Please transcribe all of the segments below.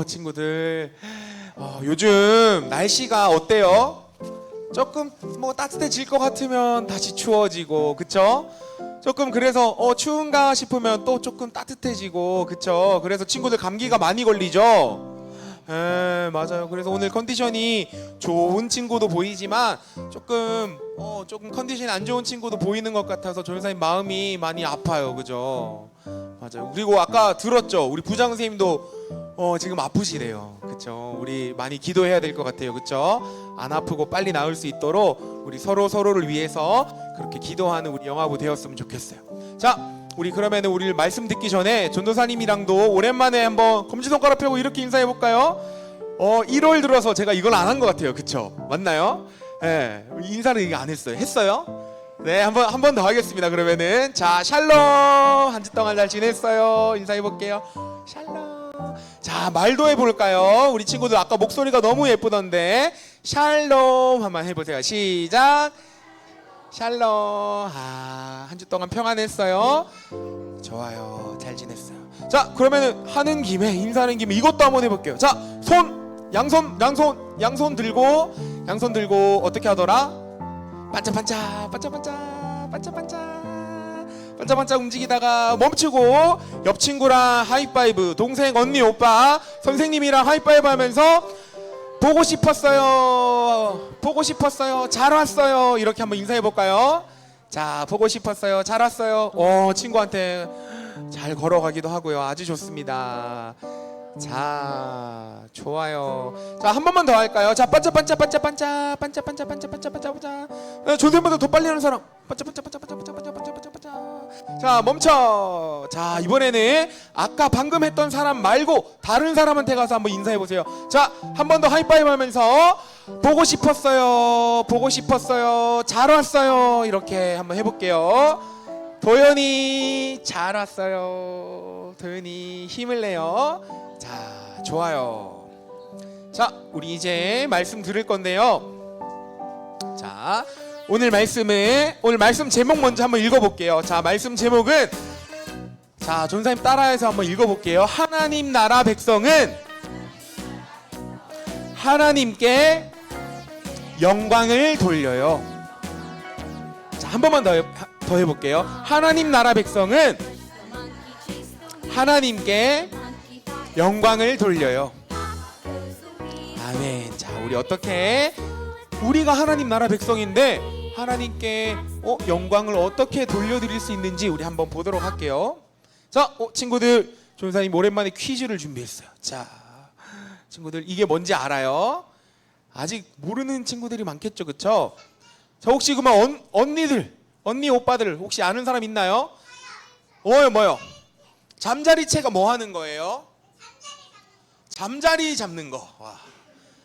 어, 친구들. 어, 요즘 날씨가 어때요? 조금 뭐 따뜻해질 것 같으면 다시 추워지고, 그쵸? 조금 그래서 어, 추운가 싶으면 또 조금 따뜻해지고, 그쵸? 그래서 친구들 감기가 많이 걸리죠? 에 맞아요. 그래서 오늘 컨디션이 좋은 친구도 보이지만 조금 어 조금 컨디션이 안 좋은 친구도 보이는 것 같아서 조연사님 마음이 많이 아파요. 그죠? 맞아요. 그리고 아까 들었죠. 우리 부장 선생님도 어 지금 아프시대요. 그쵸? 우리 많이 기도해야 될 것 같아요. 그쵸? 안 아프고 빨리 나을 수 있도록 우리 서로 서로를 위해서 그렇게 기도하는 우리 영화부 되었으면 좋겠어요. 자, 우리 그러면은 우리 말씀 듣기 전에 전도사님이랑도 오랜만에 한번 검지손가락 펴고 이렇게 인사해 볼까요? 어 1월 들어서 제가 이걸 안 한 것 같아요. 그쵸? 맞나요? 예, 인사를 이게 안 했어요. 했어요? 네, 한번 한 번 더 하겠습니다. 그러면은 자 샬롬 한 주 동안 잘 지냈어요. 인사해 볼게요. 샬롬. 자 말도 해볼까요? 우리 친구들 아까 목소리가 너무 예쁘던데 샬롬 한번 해보세요. 시작. 샬롬. 아, 한 주 동안 평안했어요. 좋아요. 잘 지냈어요. 자, 그러면은 하는 김에 인사하는 김에 이것도 한번 해볼게요. 자, 손, 양손, 양손, 양손 들고, 양손 들고 어떻게 하더라? 반짝반짝, 반짝반짝, 반짝반짝. 반짝반짝 움직이다가 멈추고 옆 친구랑 하이파이브, 동생, 언니, 오빠, 선생님이랑 하이파이브 하면서 보고 싶었어요. 보고 싶었어요. 잘 왔어요. 이렇게 한번 인사해 볼까요? 자, 보고 싶었어요. 잘 왔어요. 어, 친구한테 잘 걸어가기도 하고요. 아주 좋습니다. 자, 좋아요. 자, 한 번만 더 할까요? 자, 반짝반짝 반짝반짝 반짝반짝 반짝반짝 반짝반짝. 네, 존댓말도 더 빨리 하는 사람. 반짝반짝 반짝반짝 반짝반짝 반짝반짝. 자, 멈춰. 자, 이번에는 아까 방금 했던 사람 말고 다른 사람한테 가서 한번 인사해 보세요. 자, 한 번 더 하이파이브 하면서 보고 싶었어요. 보고 싶었어요. 잘 왔어요. 이렇게 한번 해 볼게요. 도연이 잘 왔어요. 도연이 힘을 내요. 자, 좋아요. 자, 우리 이제 말씀 들을 건데요. 자, 오늘 말씀은 오늘 말씀 제목 먼저 한번 읽어볼게요. 자, 말씀 제목은 자, 전사님 따라해서 한번 읽어볼게요. 하나님 나라 백성은 하나님께 영광을 돌려요. 자, 한 번만 더, 해, 더 해볼게요. 하나님 나라 백성은 하나님께 영광을 돌려요. 아멘. 자, 우리 어떻게 우리가 하나님 나라 백성인데 하나님께 어, 영광을 어떻게 돌려드릴 수 있는지 우리 한번 보도록 할게요. 자, 어, 친구들, 조사님 오랜만에 퀴즈를 준비했어요. 자, 친구들 이게 뭔지 알아요? 아직 모르는 친구들이 많겠죠, 그렇죠? 자, 혹시 그만 언, 언니들, 언니 오빠들 혹시 아는 사람 있나요? 뭐요, 뭐요? 잠자리채가 뭐 하는 거예요? 잠자리 잡는 거. 와,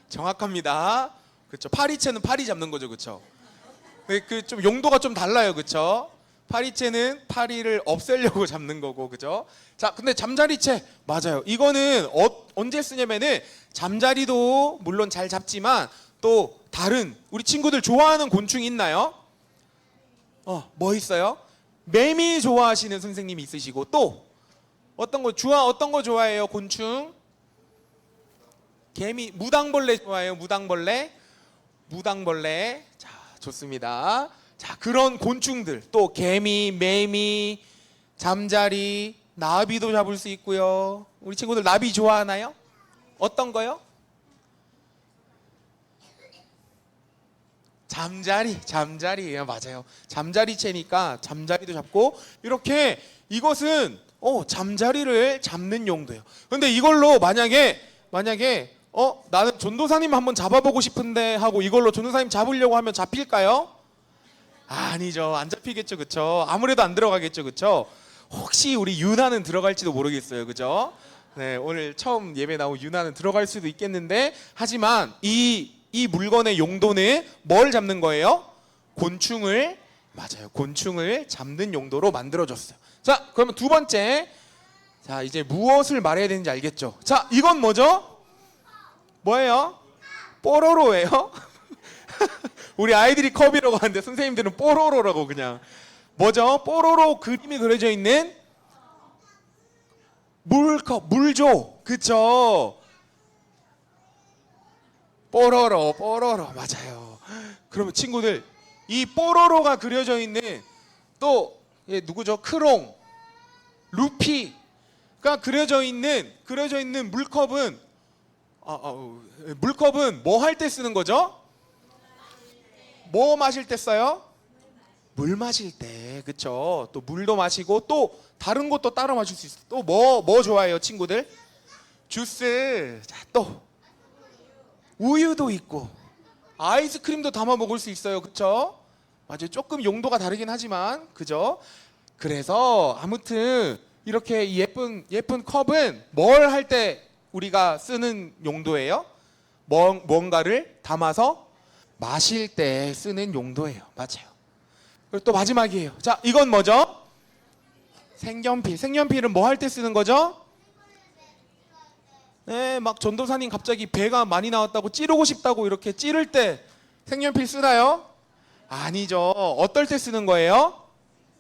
정확합니다. 그렇죠. 파리채는 파리 잡는 거죠, 그렇죠? 그 좀 용도가 좀 달라요, 그렇죠? 파리채는 파리를 없애려고 잡는 거고, 그죠? 자, 근데 잠자리채 맞아요. 이거는 어, 언제 쓰냐면은 잠자리도 물론 잘 잡지만 또 다른 우리 친구들 좋아하는 곤충 있나요? 어, 뭐 있어요? 매미 좋아하시는 선생님이 있으시고 또 어떤 거 좋아 어떤 거 좋아해요? 곤충? 개미 무당벌레 좋아해요? 무당벌레? 무당벌레. 자, 좋습니다. 자, 그런 곤충들 또 개미, 매미, 잠자리, 나비도 잡을 수 있고요. 우리 친구들 나비 좋아하나요? 어떤 거요? 잠자리, 잠자리예요. 맞아요. 잠자리채니까 잠자리도 잡고 이렇게 이것은 어, 잠자리를 잡는 용도예요. 근데 이걸로 만약에 만약에 어, 나는 전도사님 한번 잡아보고 싶은데 하고 이걸로 전도사님 잡으려고 하면 잡힐까요? 아니죠. 안 잡히겠죠. 그쵸? 아무래도 안 들어가겠죠. 그쵸? 혹시 우리 유나는 들어갈지도 모르겠어요. 그죠? 네, 오늘 처음 예배 나온 유나는 들어갈 수도 있겠는데 하지만 이, 이 물건의 용도는 뭘 잡는 거예요? 곤충을 맞아요. 곤충을 잡는 용도로 만들어졌어요. 자, 그러면 두 번째. 자, 이제 무엇을 말해야 되는지 알겠죠? 자, 이건 뭐죠? 뭐예요? 뽀로로예요? 우리 아이들이 컵이라고 하는데 선생님들은 뽀로로라고 그냥 뭐죠? 뽀로로 그림이 그려져 있는 물컵, 물조, 그쵸? 뽀로로 뽀로로 맞아요. 그러면 친구들 이 뽀로로가 그려져 있는 또 예, 누구죠? 크롱, 루피가 그려져 있는 그려져 있는 물컵은 아, 아, 물컵은 뭐 할 때 쓰는 거죠? 뭐 마실 때 써요? 물 마실 때, 그쵸? 또 물도 마시고 또 다른 것도 따로 마실 수 있어. 또뭐뭐 좋아해요, 친구들? 주스, 자 또 우유도 있고 아이스크림도 담아 먹을 수 있어요, 그쵸? 맞아요. 조금 용도가 다르긴 하지만, 그죠? 그래서 아무튼 이렇게 이 예쁜 예쁜 컵은 뭘 할 때 우리가 쓰는 용도예요? 뭔, 뭔가를 담아서 마실 때 쓰는 용도예요. 맞아요. 그리고 또 마지막이에요. 자, 이건 뭐죠? 색연필. 색연필은 뭐 할 때 쓰는 거죠? 네, 막 전도사님 갑자기 배가 많이 나왔다고 찌르고 싶다고 이렇게 찌를 때 색연필 쓰나요? 아니죠. 어떨 때 쓰는 거예요?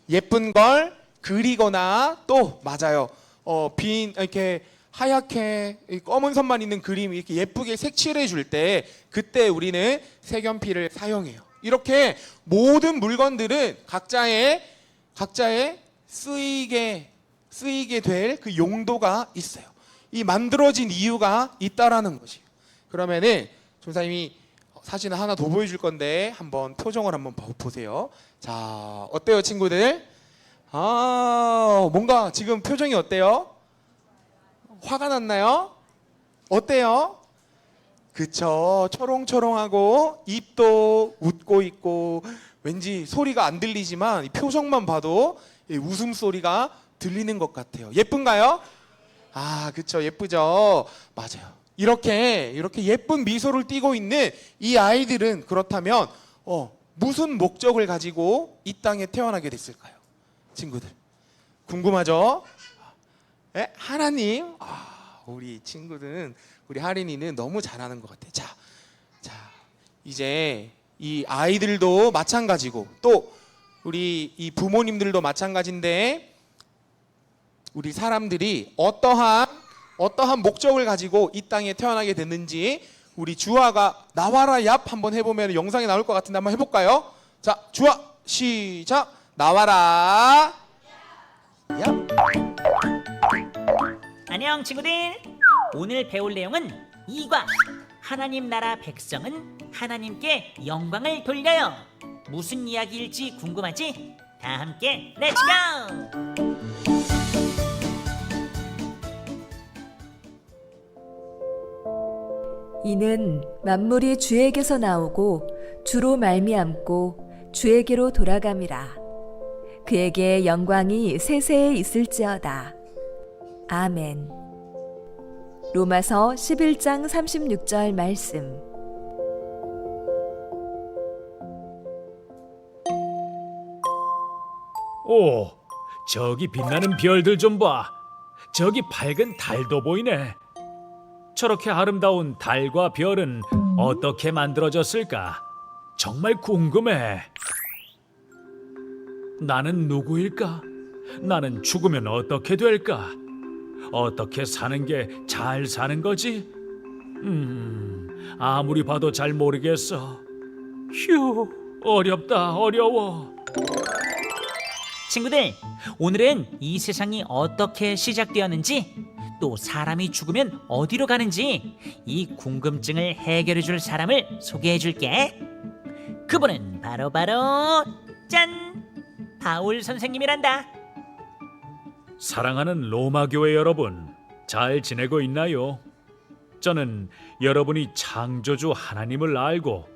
예쁜 걸 그리거나 또 맞아요. 어, 빈 이렇게 하얗게 이 검은 선만 있는 그림 이렇게 예쁘게 색칠해 줄 때 그때 우리는 색연필을 사용해요. 이렇게 모든 물건들은 각자의 각자의 쓰이게 쓰이게 될 그 용도가 있어요. 이 만들어진 이유가 있다라는 것이에요. 그러면은 조사님이 사진을 하나 더 보여줄 건데 한번 표정을 한번 보- 보세요. 자 어때요 친구들? 아 뭔가 지금 표정이 어때요? 화가 났나요? 어때요? 그쵸 초롱초롱하고 입도 웃고 있고 왠지 소리가 안 들리지만 이 표정만 봐도 이 웃음소리가 들리는 것 같아요 예쁜가요? 아 그쵸 예쁘죠 맞아요 이렇게 이렇게 예쁜 미소를 띠고 있는 이 아이들은 그렇다면 어, 무슨 목적을 가지고 이 땅에 태어나게 됐을까요 친구들 궁금하죠? 에? 하나님 아, 우리 친구들은 우리 하린이는 너무 잘하는 것 같아. 자, 자 이제 이 아이들도 마찬가지고 또 우리 이 부모님들도 마찬가지인데 우리 사람들이 어떠한 어떠한 목적을 가지고 이 땅에 태어나게 됐는지 우리 주아가 나와라 얍 한번 해보면 영상이 나올 것 같은데 한번 해볼까요? 자, 주아 시작 나와라 얍. 안녕 친구들 오늘 배울 내용은 2과 하나님 나라 백성은 하나님께 영광을 돌려요 무슨 이야기일지 궁금하지? 다 함께 렛츠고! 이는 만물이 주에게서 나오고 주로 말미암고 주에게로 돌아감이라. 그에게 영광이 세세에 있을지어다. 아멘. 로마서 11장 36절 말씀. 오, 저기 빛나는 별들 좀 봐. 저기 밝은 달도 보이네. 저렇게 아름다운 달과 별은 어떻게 만들어졌을까? 정말 궁금해. 나는 누구일까? 나는 죽으면 어떻게 될까? 어떻게 사는 게 잘 사는 거지? 음, 아무리 봐도 잘 모르겠어. 휴, 어렵다, 어려워. 친구들 오늘은 이 세상이 어떻게 시작되었는지 또 사람이 죽으면 어디로 가는지 이 궁금증을 해결해 줄 사람을 소개해 줄게 그분은 바로 바로 짠! 바울 선생님이란다 사랑하는 로마 교회 여러분, 잘 지내고 있나요? 저는 여러분이 창조주 하나님을 알고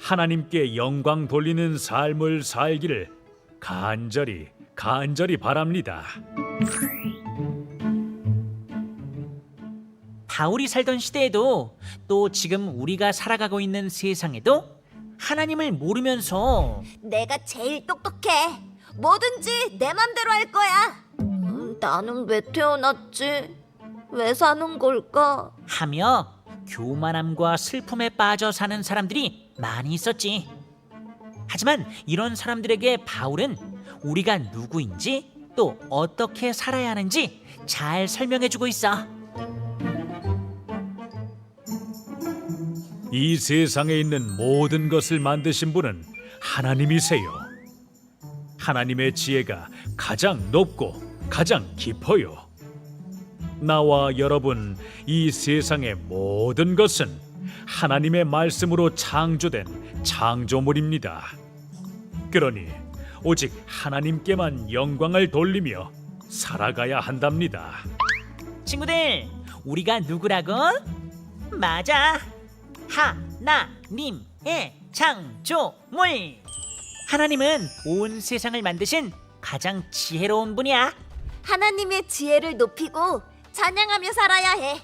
하나님께 영광 돌리는 삶을 살기를 간절히 간절히 바랍니다. 바울이 살던 시대에도 또 지금 우리가 살아가고 있는 세상에도 하나님을 모르면서 내가 제일 똑똑해. 뭐든지 내 맘대로 할 거야. 음, 나는 왜 태어났지? 왜 사는 걸까? 하며 교만함과 슬픔에 빠져 사는 사람들이 많이 있었지. 하지만 이런 사람들에게 바울은 우리가 누구인지 또 어떻게 살아야 하는지 잘 설명해주고 있어. 이 세상에 있는 모든 것을 만드신 분은 하나님이세요. 하나님의 지혜가 가장 높고 가장 깊어요. 나와 여러분, 이 세상의 모든 것은 하나님의 말씀으로 창조된 창조물입니다. 그러니 오직 하나님께만 영광을 돌리며 살아가야 한답니다. 친구들, 우리가 누구라고? 맞아. 하나님의 창조물. 하나님은 온 세상을 만드신 가장 지혜로운 분이야. 하나님의 지혜를 높이고 찬양하며 살아야 해.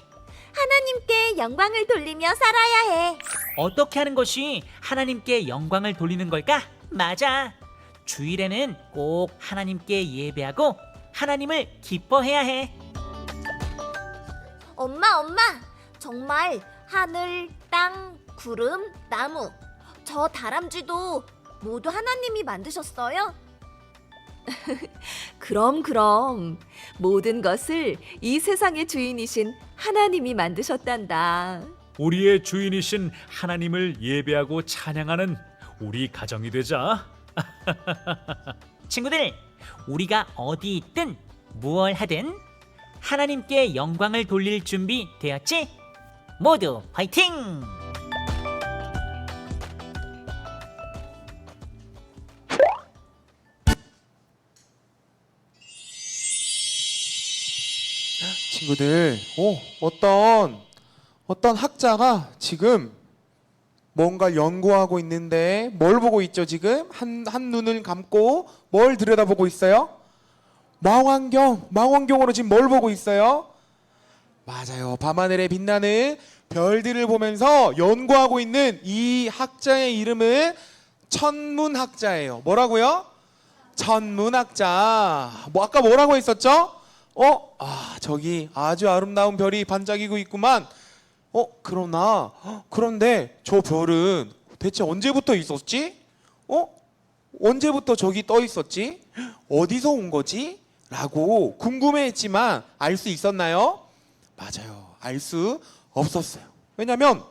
하나님께 영광을 돌리며 살아야 해. 어떻게 하는 것이 하나님께 영광을 돌리는 걸까? 맞아. 주일에는 꼭 하나님께 예배하고 하나님을 기뻐해야 해. 엄마, 엄마. 정말 하늘, 땅, 구름, 나무, 저 다람쥐도 모두 하나님이 만드셨어요? 그럼 그럼 모든 것을 이 세상의 주인이신 하나님이 만드셨단다. 우리의 주인이신 하나님을 예배하고 찬양하는 우리 가정이 되자. 친구들, 우리가 어디 있든 무얼 하든 하나님께 영광을 돌릴 준비 되었지? 모두 화이팅! 친구들, 오, 어떤 어떤 학자가 지금 뭔가 연구하고 있는데 뭘 보고 있죠 지금 한, 한 눈을 감고 뭘 들여다보고 있어요? 망원경, 망원경으로 지금 뭘 보고 있어요? 맞아요. 밤하늘에 빛나는 별들을 보면서 연구하고 있는 이 학자의 이름은 천문학자예요. 뭐라고요? 천문학자. 뭐 아까 뭐라고 했었죠? 어? 아, 저기 아주 아름다운 별이 반짝이고 있구만. 어, 그러나 헉, 그런데 저 별은 대체 언제부터 있었지? 어? 언제부터 저기 떠 있었지? 어디서 온 거지? 라고 궁금해했지만 알 수 있었나요? 맞아요. 알 수 없었어요. 왜냐면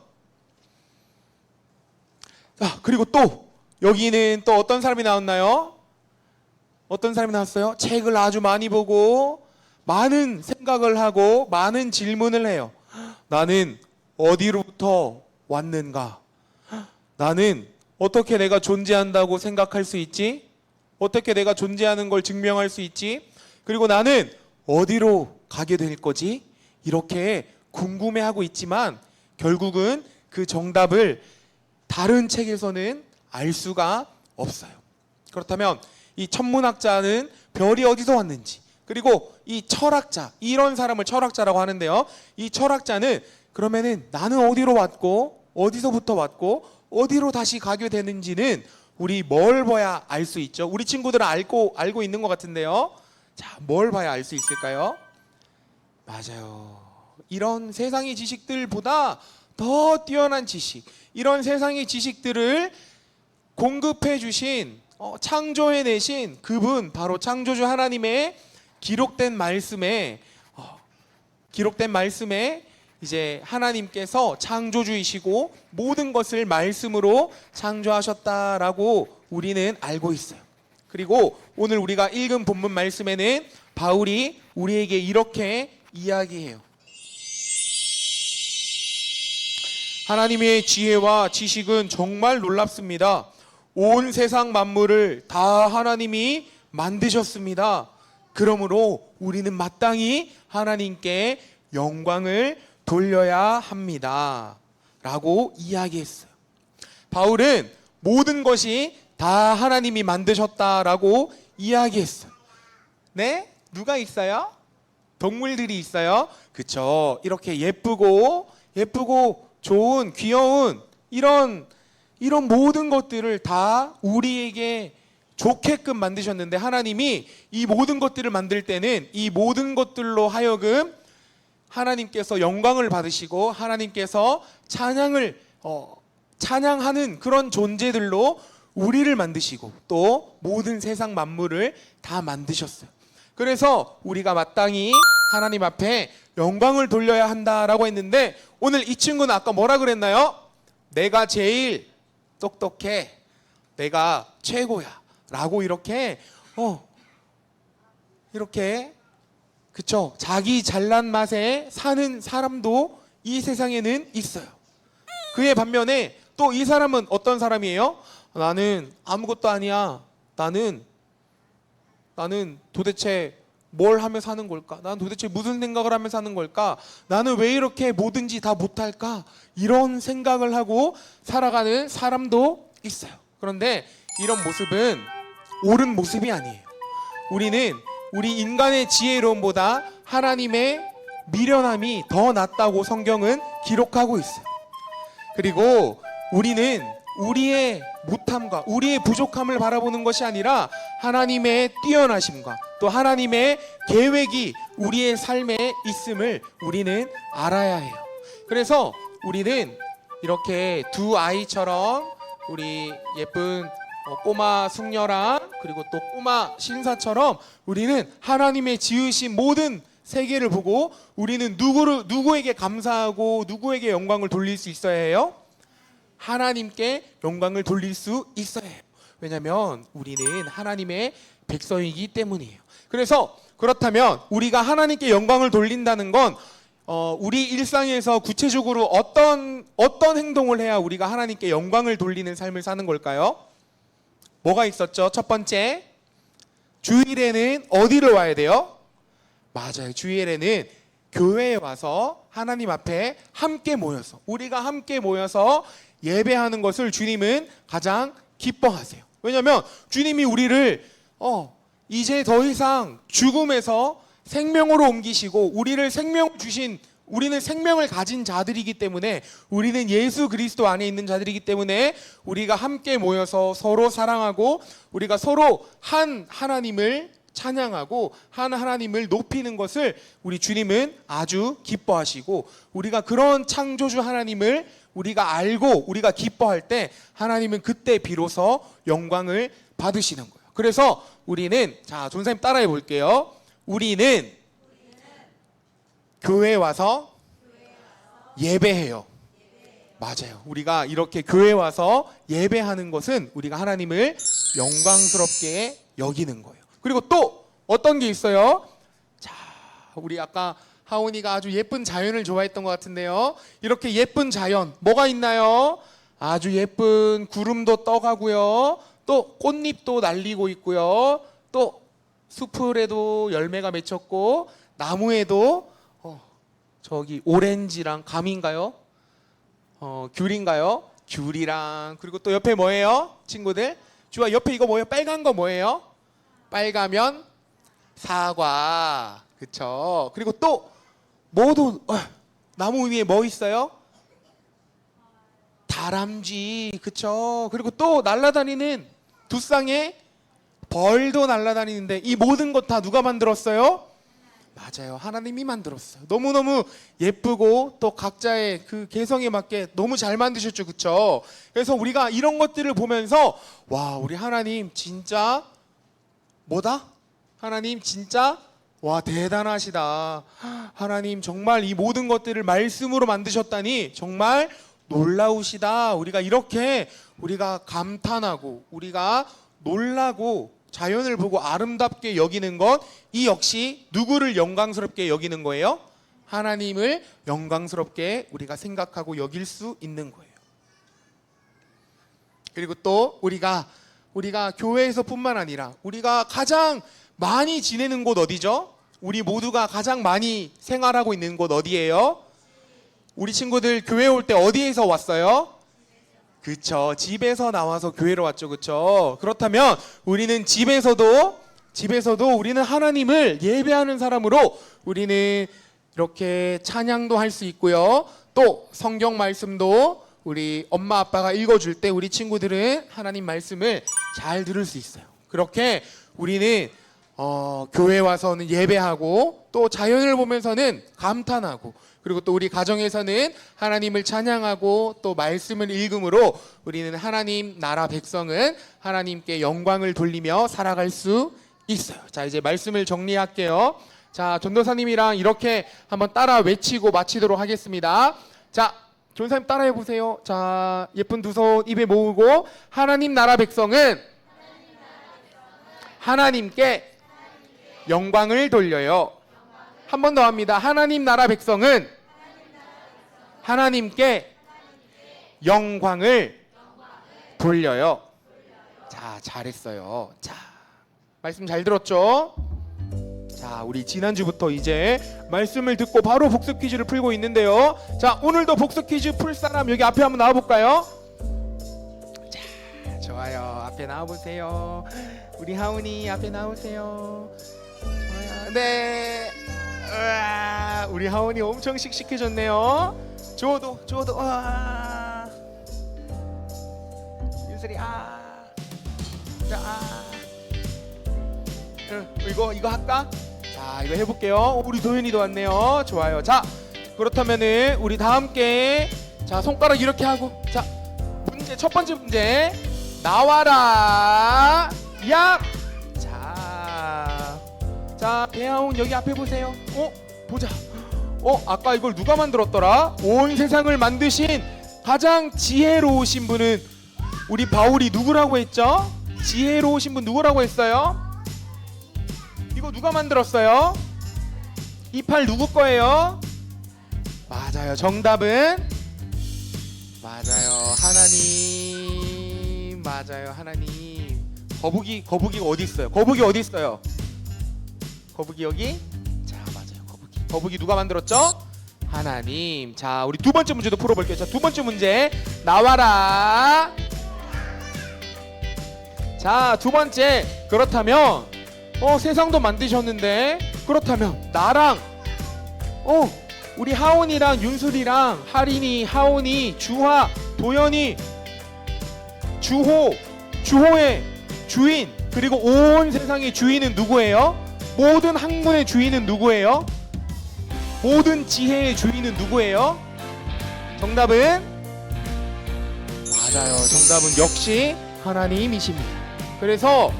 자, 그리고 또 여기는 또 어떤 사람이 나왔나요? 어떤 사람이 나왔어요? 책을 아주 많이 보고 많은 생각을 하고 많은 질문을 해요. 나는 어디로부터 왔는가? 나는 어떻게 내가 존재한다고 생각할 수 있지? 어떻게 내가 존재하는 걸 증명할 수 있지? 그리고 나는 어디로 가게 될 거지? 이렇게 궁금해하고 있지만 결국은 그 정답을 다른 책에서는 알 수가 없어요. 그렇다면 이 천문학자는 별이 어디서 왔는지 그리고 이 철학자 이런 사람을 철학자라고 하는데요. 이 철학자는 그러면은 나는 어디로 왔고 어디서부터 왔고 어디로 다시 가게 되는지는 우리 뭘 봐야 알 수 있죠? 우리 친구들은 알고 알고 있는 것 같은데요. 자, 뭘 봐야 알 수 있을까요? 맞아요. 이런 세상의 지식들보다 더 뛰어난 지식, 이런 세상의 지식들을 공급해 주신 어, 창조해 내신 그분 바로 창조주 하나님의 기록된 말씀에 어, 기록된 말씀에 이제 하나님께서 창조주이시고 모든 것을 말씀으로 창조하셨다라고 우리는 알고 있어요. 그리고 오늘 우리가 읽은 본문 말씀에는 바울이 우리에게 이렇게 이야기해요. 하나님의 지혜와 지식은 정말 놀랍습니다. 온 세상 만물을 다 하나님이 만드셨습니다. 그러므로 우리는 마땅히 하나님께 영광을 돌려야 합니다. 라고 이야기했어요. 바울은 모든 것이 다 하나님이 만드셨다라고 이야기했어요. 네? 누가 있어요? 동물들이 있어요. 그쵸. 이렇게 예쁘고, 예쁘고 좋은, 귀여운 이런, 이런 모든 것들을 다 우리에게 좋게끔 만드셨는데 하나님이 이 모든 것들을 만들 때는 이 모든 것들로 하여금 하나님께서 영광을 받으시고 하나님께서 찬양을 어, 찬양하는 그런 존재들로 우리를 만드시고 또 모든 세상 만물을 다 만드셨어요. 그래서 우리가 마땅히 하나님 앞에 영광을 돌려야 한다라고 했는데 오늘 이 친구는 아까 뭐라 그랬나요? 내가 제일 똑똑해. 내가 최고야. 라고 이렇게 어 이렇게 그쵸 자기 잘난 맛에 사는 사람도 이 세상에는 있어요. 그의 반면에 또 이 사람은 어떤 사람이에요? 나는 아무것도 아니야. 나는 나는 도대체 뭘 하며 사는 걸까? 나는 도대체 무슨 생각을 하며 사는 걸까? 나는 왜 이렇게 뭐든지 다 못할까? 이런 생각을 하고 살아가는 사람도 있어요. 그런데 이런 모습은 옳은 모습이 아니에요. 우리는 우리 인간의 지혜로움보다 하나님의 미련함이 더 낫다고 성경은 기록하고 있어요. 그리고 우리는 우리의 못함과 우리의 부족함을 바라보는 것이 아니라 하나님의 뛰어나심과 또 하나님의 계획이 우리의 삶에 있음을 우리는 알아야 해요. 그래서 우리는 이렇게 두 아이처럼 우리 예쁜 어, 꼬마 숙녀랑 그리고 또 꼬마 신사처럼 우리는 하나님의 지으신 모든 세계를 보고 우리는 누구를 누구에게 감사하고 누구에게 영광을 돌릴 수 있어야 해요? 하나님께 영광을 돌릴 수 있어야 해요. 왜냐하면 우리는 하나님의 백성이기 때문이에요. 그래서 그렇다면 우리가 하나님께 영광을 돌린다는 건 어, 우리 일상에서 구체적으로 어떤 어떤 행동을 해야 우리가 하나님께 영광을 돌리는 삶을 사는 걸까요? 뭐가 있었죠? 첫 번째 주일에는 어디를 와야 돼요? 맞아요. 주일에는 교회에 와서 하나님 앞에 함께 모여서 우리가 함께 모여서 예배하는 것을 주님은 가장 기뻐하세요. 왜냐하면 주님이 우리를 어 이제 더 이상 죽음에서 생명으로 옮기시고 우리를 생명 주신 우리는 생명을 가진 자들이기 때문에 우리는 예수 그리스도 안에 있는 자들이기 때문에 우리가 함께 모여서 서로 사랑하고 우리가 서로 한 하나님을 찬양하고 한 하나님을 높이는 것을 우리 주님은 아주 기뻐하시고 우리가 그런 창조주 하나님을 우리가 알고 우리가 기뻐할 때 하나님은 그때 비로소 영광을 받으시는 거예요. 그래서 우리는 자, 존사님 따라해 볼게요. 우리는 교회에 와서 예배해요. 맞아요. 우리가 이렇게 교회 와서 예배하는 것은 우리가 하나님을 영광스럽게 여기는 거예요. 그리고 또 어떤 게 있어요? 자, 우리 아까 하온이가 아주 예쁜 자연을 좋아했던 것 같은데요. 이렇게 예쁜 자연 뭐가 있나요? 아주 예쁜 구름도 떠가고요. 또 꽃잎도 날리고 있고요. 또 수풀에도 열매가 맺혔고 나무에도 어, 저기 오렌지랑 감인가요? 어, 귤인가요? 귤이랑 그리고 또 옆에 뭐예요? 친구들? 주아 옆에 이거 뭐예요? 빨간 거 뭐예요? 빨가면 사과. 그쵸? 그리고 또 뭐도 어, 나무 위에 뭐 있어요? 다람쥐. 그쵸? 그리고 또 날아다니는 두 쌍의 벌도 날아다니는데 이 모든 것 다 누가 만들었어요? 맞아요. 하나님이 만들었어요. 너무너무 예쁘고 또 각자의 그 개성에 맞게 너무 잘 만드셨죠. 그쵸? 그래서 우리가 이런 것들을 보면서 와, 우리 하나님 진짜 뭐다? 하나님 진짜 와 대단하시다. 하나님 정말 이 모든 것들을 말씀으로 만드셨다니 정말 놀라우시다. 우리가 이렇게 우리가 감탄하고 우리가 놀라고 자연을 보고 아름답게 여기는 것 이 역시 누구를 영광스럽게 여기는 거예요? 하나님을 영광스럽게 우리가 생각하고 여길 수 있는 거예요. 그리고 또 우리가 우리가 교회에서뿐만 아니라 우리가 가장 많이 지내는 곳 어디죠? 우리 모두가 가장 많이 생활하고 있는 곳 어디예요? 우리 친구들 교회 올 때 어디에서 왔어요? 그쵸. 집에서 나와서 교회로 왔죠. 그쵸. 그렇다면 우리는 집에서도, 집에서도 우리는 하나님을 예배하는 사람으로 우리는 이렇게 찬양도 할 수 있고요. 또 성경 말씀도 우리 엄마 아빠가 읽어줄 때 우리 친구들은 하나님 말씀을 잘 들을 수 있어요. 그렇게 우리는 어, 교회 와서는 예배하고 또 자연을 보면서는 감탄하고 그리고 또 우리 가정에서는 하나님을 찬양하고 또 말씀을 읽음으로 우리는 하나님 나라 백성은 하나님께 영광을 돌리며 살아갈 수 있어요. 자, 이제 말씀을 정리할게요. 자, 전도사님이랑 이렇게 한번 따라 외치고 마치도록 하겠습니다. 자, 전사님 따라해 보세요. 자, 예쁜 두 손 입에 모으고 하나님 나라 백성은 하나님께 영광을 돌려요. 한 번 더 합니다. 하나님 나라 백성은 하나님께 영광을 돌려요. 자, 잘했어요. 자, 말씀 잘 들었죠? 자, 우리 지난주부터 이제 말씀을 듣고 바로 복습 퀴즈를 풀고 있는데요. 자, 오늘도 복습 퀴즈 풀 사람 여기 앞에 한번 나와 볼까요? 자, 좋아요. 앞에 나와 보세요. 우리 하은이 앞에 나오세요. 좋아요. 네. 우와, 우리 하은이 엄청 씩씩해졌네요. 조도, 조도. 와. 윤슬이 아. 자, 아. 응, 이거 이거 할까? 자, 이거 해볼게요. 오, 우리 도현이도 왔네요. 좋아요. 자, 그렇다면은 우리 다 함께 자 손가락 이렇게 하고 자 문제 첫 번째 문제 나와라 야. 자, 자 배아온 여기 앞에 보세요. 어, 보자. 어, 아까 이걸 누가 만들었더라? 온 세상을 만드신 가장 지혜로우신 분은 우리 바울이 누구라고 했죠? 지혜로우신 분 누구라고 했어요? 이거 누가 만들었어요? 이 팔 누구 거예요? 맞아요. 정답은 맞아요. 하나님. 맞아요. 하나님. 거북이 거북이가 어디 있어요? 거북이 어디 있어요? 거북이 여기? 거북이. 누가 만들었죠? 하나님. 자, 우리 두 번째 문제도 풀어 볼게요. 자, 두 번째 문제. 나와라. 자, 두 번째. 그렇다면 어, 세상도 만드셨는데 그렇다면 나랑 어, 우리 하온이랑 윤술이랑 하린이, 하온이, 주화, 도연이, 주호, 주호의 주인 그리고 온 세상의 주인은 누구예요? 모든 학문의 주인은 누구예요? 모든 지혜의 주인은 누구예요? 정답은 맞아요. 정답은 역시 하나님이십니다. 그래서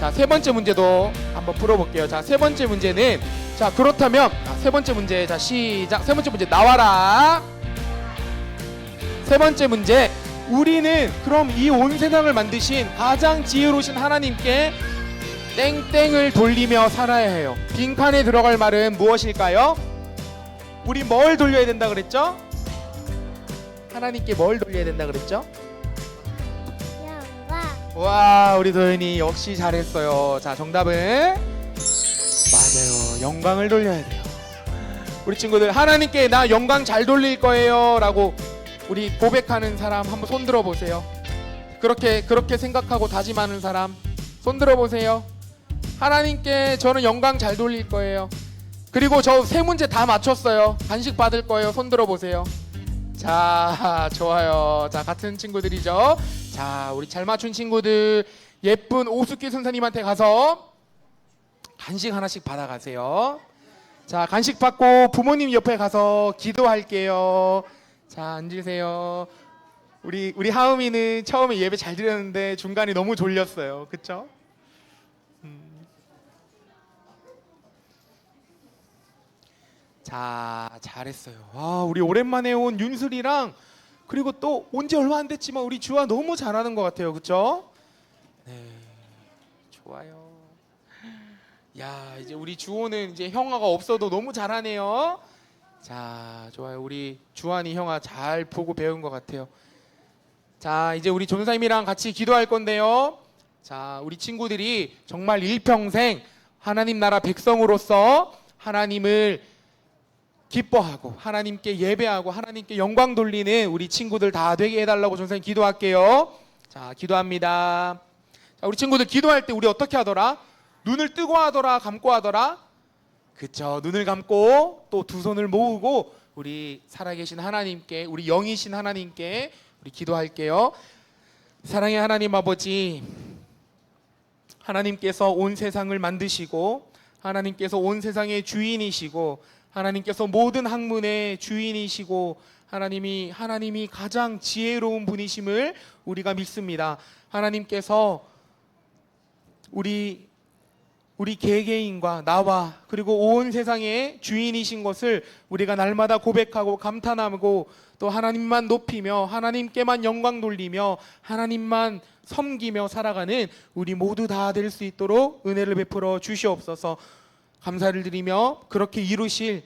자, 세 번째 문제도 한번 풀어볼게요. 자, 세 번째 문제는 자, 그렇다면 자, 세 번째 문제 자, 시작. 세 번째 문제 나와라. 세 번째 문제 우리는 그럼 이 온 세상을 만드신 가장 지혜로우신 하나님께 땡땡을 돌리며 살아야 해요. 빈칸에 들어갈 말은 무엇일까요? 우리 뭘 돌려야 된다 그랬죠? 하나님께 뭘 돌려야 된다 그랬죠? 영광. 와 우리 도현이 역시 잘했어요. 자 정답은? 맞아요. 영광을 돌려야 돼요. 우리 친구들 하나님께 나 영광 잘 돌릴 거예요. 라고 우리 고백하는 사람 한번 손 들어 보세요. 그렇게 그렇게 생각하고 다짐하는 사람 손 들어 보세요. 하나님께 저는 영광 잘 돌릴 거예요 그리고 저 세 문제 다 맞췄어요 간식 받을 거예요 손 들어 보세요 자 좋아요 자 같은 친구들이죠 자, 우리 잘 맞춘 친구들 예쁜 오숙기 선생님한테 가서 간식 하나씩 받아가세요. 자, 간식 받고 부모님 옆에 가서 기도할게요. 자, 앉으세요. 우리 우리 하음이는 처음에 예배 잘 드렸는데 중간에 너무 졸렸어요. 그쵸? 자, 잘했어요. 와, 우리 오랜만에 온 윤슬이랑 그리고 또 온지 얼마 안 됐지만 우리 주아 너무 잘하는 것 같아요. 그쵸? 네. 좋아요. 야, 이제 우리 주호는 이제 형아가 없어도 너무 잘하네요. 자, 좋아요. 우리 주한이 형아 잘 보고 배운 것 같아요. 자, 이제 우리 전사님이랑 같이 기도할 건데요. 자, 우리 친구들이 정말 일평생 하나님 나라 백성으로서 하나님을 기뻐하고 하나님께 예배하고 하나님께 영광 돌리는 우리 친구들 다 되게 해달라고 전사님 기도할게요. 자, 기도합니다. 자, 우리 친구들 기도할 때 우리 어떻게 하더라? 눈을 뜨고 하더라, 감고 하더라. 그쵸? 눈을 감고 또 두 손을 모으고 우리 살아계신 하나님께 우리 영이신 하나님께 우리 기도할게요. 사랑의 하나님 아버지, 하나님께서 온 세상을 만드시고 하나님께서 온 세상의 주인이시고 하나님께서 모든 학문의 주인이시고 하나님이 하나님이 가장 지혜로운 분이심을 우리가 믿습니다. 하나님께서 우리 우리 개개인과 나와 그리고 온 세상의 주인이신 것을 우리가 날마다 고백하고 감탄하고 또 하나님만 높이며 하나님께만 영광 돌리며 하나님만 섬기며 살아가는 우리 모두 다 될 수 있도록 은혜를 베풀어 주시옵소서 감사를 드리며 그렇게 이루실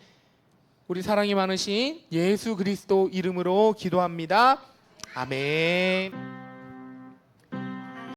우리 사랑이 많으신 예수 그리스도 이름으로 기도합니다. 아멘.